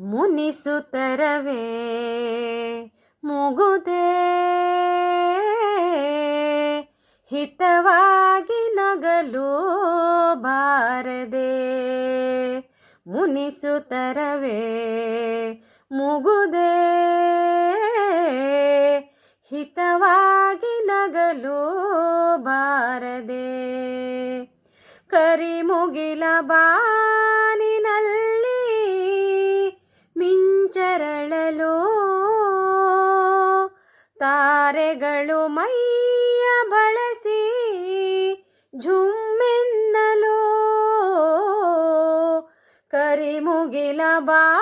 ಮುನಿಸುತ್ತರವೇ ಮುಗುದೇ. ಹಿತವಾಗಿ ನಗಲು ಬಾರದೆ ಮುನಿಸುತ್ತರವೇ ಮುಗುದೇ. ಹಿತವಾಗಿ ನಗಲು ಬಾರದೆ ಕರಿಮುಗಿಲ ಬಾನಿನಲ್ಲಿ ಮಿಂಚರಳಲು ತಾರೆಗಳು ಮೈಯ ಬಳಸಿ ಝುಮ್ಮೆನ್ನಲು. ಕರಿಮುಗಿಲ ಬಾನಿನಲ್ಲಿ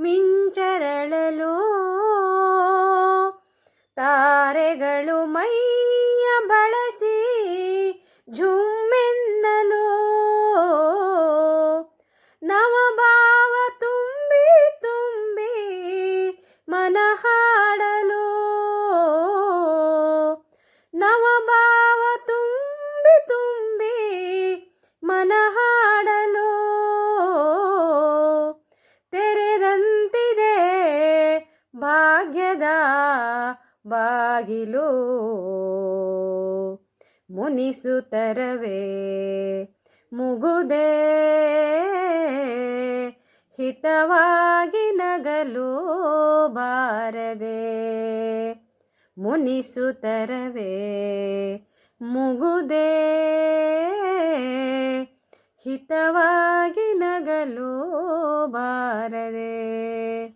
ಮಿಂಚರಳಲು. ಭಾಗ್ಯದ ಬಾಗಿಲು ಮುನಿಸುತ್ತರವೇ? ಮುಗುದೇ ಹಿತವಾಗಿ ನಗಲು ಬಾರದೆ ಮುನಿಸುತ್ತರವೇ? ಮುಗುದೇ ಹಿತವಾಗಿ ನಗಲು ಬಾರದೆ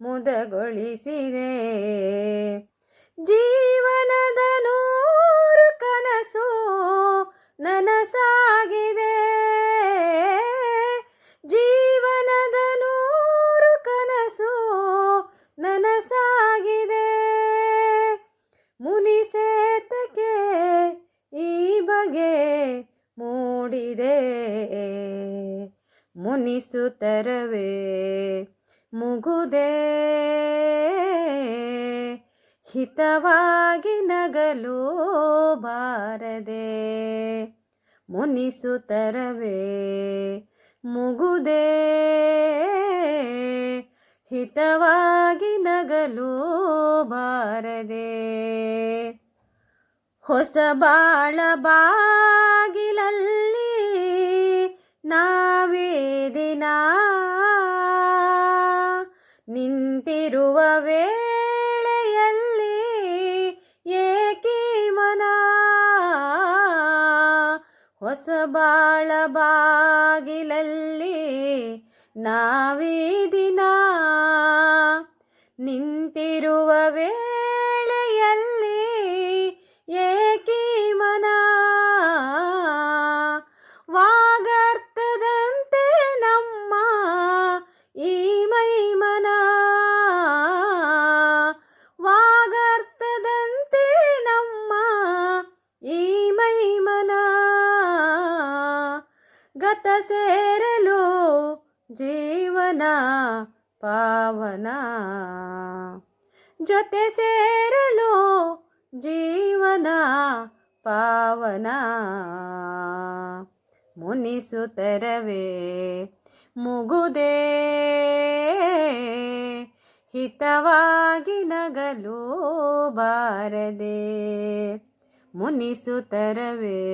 ಮುದಗೊಳಿಸಿದೆ. ಜೀವನದ ನೂರು ಕನಸು ನನಸಾಗಿದೆ. ಜೀವನದ ನೂರು ಕನಸು ನನಸಾಗಿದೆ. ಮುನಿಸೇತಕ್ಕೆ ಈ ಬಗೆ ಮೂಡಿದೆ. ಮುನಿಸುತ್ತರವೇ ಮುಗುದೇ. ಹಿತವಾಗಿ ನಗಲು ಬಾರದೆ. ಮುನಿಸುತ್ತರವೇ ಮುಗುದೇ. ಹಿತವಾಗಿ ನಗಲು ಬಾರದೆ. ಹೊಸ ಬಾಳ ಬಾಗಿಲಲ್ಲಿ ನಾವೇ ದಿನ ನಿಂತಿರುವ ವೇಳೆಯಲ್ಲಿ ಏಕಿ ಮನ. ಹೊಸ ಬಾಳ ಬಾಗಿಲಲ್ಲಿ ನಾವೇ ದಿನ ನಿಂತಿರುವ ವೇಳೆಯಲ್ಲಿ ಸೇರಲು ಜೀವನ ಪಾವನ. ಜೊತೆ ಸೇರಲು ಜೀವನ ಪಾವನ. ಮುನಿಸುತ್ತರವೇ ಮುಗುದೇ ಹಿತವಾಗಿ ನಗಲು ಬಾರದೆ. ಮುನಿಸುತ್ತರವೇ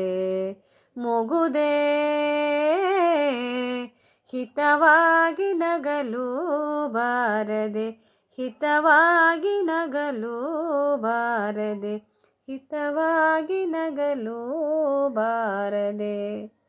ಮುಗುದೇ ಹಿತವಾಗಿ ನಗಲು ಬಾರದೆ ಹಿತವಾಗಿ ನಗಲು ಬಾರದೆ ಹಿತವಾಗಿ ನಗಲು ಬಾರದೆ.